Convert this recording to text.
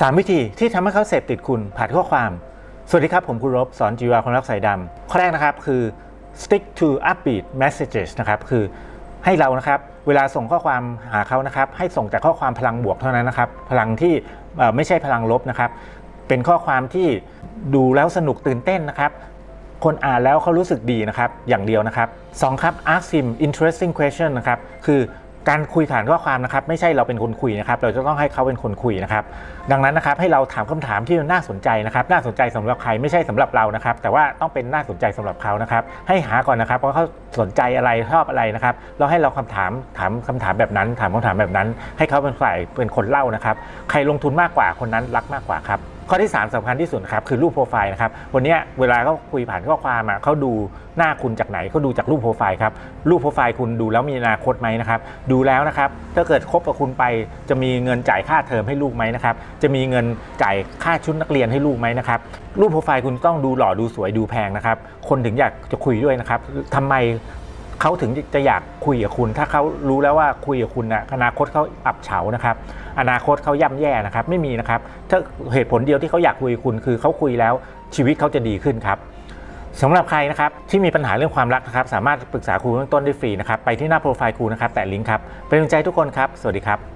3 วิธีที่ทำให้เขาเสพติดคุณผ่านข้อความ สวัสดีครับ ผมคุณรบสอนจีวาคนรักสายดำข้อแรกนะครับคือ stick to upbeat messages นะครับคือให้เรานะครับเวลาส่งข้อความหาเขานะครับ ให้ส่งแต่ข้อความพลังบวกเท่านั้นนะครับ พลังที่ไม่ใช่พลังลบนะครับ เป็นข้อความที่ดูแล้วสนุกตื่นเต้นนะครับ คนอ่านแล้วเขารู้สึกดีนะครับ อย่างเดียวนะครับสองครับ ask him interesting question นะครับคือ การคุยผ่านข้อความนะครับไม่ใช่เราเป็นคนคุยนะครับ เราจะต้องให้เขาเป็นคนคุยนะครับ ดังนั้นนะครับให้เราถามคำถามที่น่าสนใจนะครับ น่าสนใจสำหรับใครไม่ใช่สำหรับเรานะครับ แต่ว่าต้องเป็นน่าสนใจสำหรับเขานะครับ ให้หาก่อนนะครับว่าเขาสนใจอะไรชอบอะไรนะครับ เราให้เราคำถามถามคำถามแบบนั้น ถามคำถามแบบนั้น ให้เขาเป็นฝ่ายเป็นคนเล่านะครับ ใครลงทุนมากกว่าคนนั้นรักมากกว่าครับ ข้อที่ 3สำคัญที่สุดครับคือรูปโปรไฟล์นะครับวันนี้เวลาเขาคุยผ่านข้อความอะเขาดูหน้าคุณจากไหนเขาดูจากรูปโปรไฟล์ครับรูปโปรไฟล์คุณดูแล้วมีอนาคตไหมนะครับดูแล้วนะครับถ้าเกิดคบกับคุณไปจะมีเงินจ่ายค่าเทอมให้ลูกไหมนะครับจะมีเงินจ่ายค่าชุดนักเรียนให้ลูกไหมนะครับรูปโปรไฟล์คุณต้องดูหล่อดูสวยดูแพงนะครับคนถึงอยากจะคุยด้วยนะครับทำไม เขาถึงจะอยากคุยกับคุณ ถ้าเขารู้แล้วว่าคุยกับคุณนะอนาคตเขาอับเฉานะครับ อนาคตเขาย่ำแย่นะครับ ไม่มีนะครับ ถ้าเหตุผลเดียวที่เขาอยากคุยกับคุณ คือเขาคุยแล้วชีวิตเขาจะดีขึ้นครับสำหรับใครนะครับที่มีปัญหาเรื่องความรักนะครับ สามารถปรึกษาครูเบื้องต้นได้ฟรีนะครับ ไปที่หน้าโปรไฟล์ครูนะครับ แตะลิงก์ครับ เป็นกำลังใจทุกคนครับ สวัสดีครับ